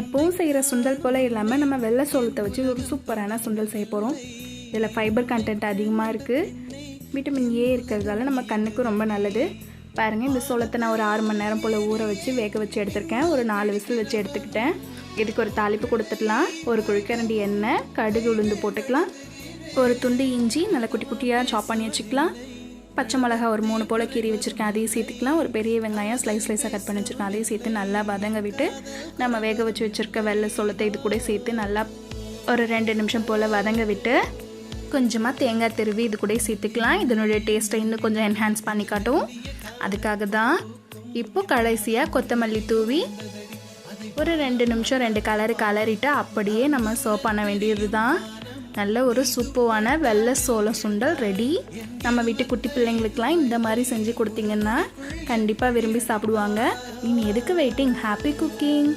எப்பவும் செய்கிற சுண்டல் போல் இல்லாமல் நம்ம வெள்ளை சோளத்தை வச்சு ஒரு சூப்பரான சுண்டல் செய்ய போகிறோம் இதில் ஃபைபர் கண்டென்ட் அதிகமாக இருக்குது விட்டமின் ஏ இருக்கிறதால நம்ம கண்ணுக்கு ரொம்ப நல்லது. பாருங்கள் இந்த சோளத்தை நான் ஒரு ஆறு மணி நேரம் போல் ஊற வச்சு வேக வச்சு எடுத்திருக்கேன். ஒரு நாலு விசில் வச்சு எடுத்துக்கிட்டேன். இதுக்கு ஒரு தாளிப்பு கொடுத்துடலாம். ஒரு குழிக்கரண்டி எண்ணெய் கடுகு உளுந்து போட்டுக்கலாம். ஒரு துண்டு இஞ்சி நல்லா குட்டி குட்டியாக சாப் பண்ணி வச்சுக்கலாம். பச்சை மிளகா ஒரு மூணு போல் கீறி வச்சுருக்கேன். அதையும் சேர்த்துக்கலாம். ஒரு பெரிய வெங்காயம் ஸ்லைஸ் ஸ்லைஸாக கட் பண்ணி வச்சுருக்கேன். அதையும் சேர்த்து நல்லா வதங்க விட்டு நம்ம வேக வச்சு வச்சுருக்க வெள்ளை சோளத்தை இது கூட சேர்த்து நல்லா ஒரு ரெண்டு நிமிஷம் போல் வதங்க விட்டு கொஞ்சமாக தேங்காய் திருவி இது கூட சேர்த்துக்கலாம். இதனுடைய டேஸ்ட்டை இன்னும் கொஞ்சம் என்ஹான்ஸ் பண்ணி காட்டும் அதுக்காக தான் இப்போ கடைசியாக கொத்தமல்லி தூவி ஒரு ரெண்டு நிமிஷம் ரெண்டு கலரு கலரிட்டு அப்படியே நம்ம சர்வ் பண்ண வேண்டியது தான் நல்ல ஒரு சூப்பரான வெள்ளை சோள சுண்டல் ரெடி நம்ம வீட்டு குட்டி பிள்ளைங்களுக்கெல்லாம் இந்த மாதிரி செஞ்சு கொடுத்தீங்கன்னா கண்டிப்பாக விரும்பி சாப்பிடுவாங்க. இனி எதுக்கு வெயிட்டிங் ஹாப்பி குக்கிங்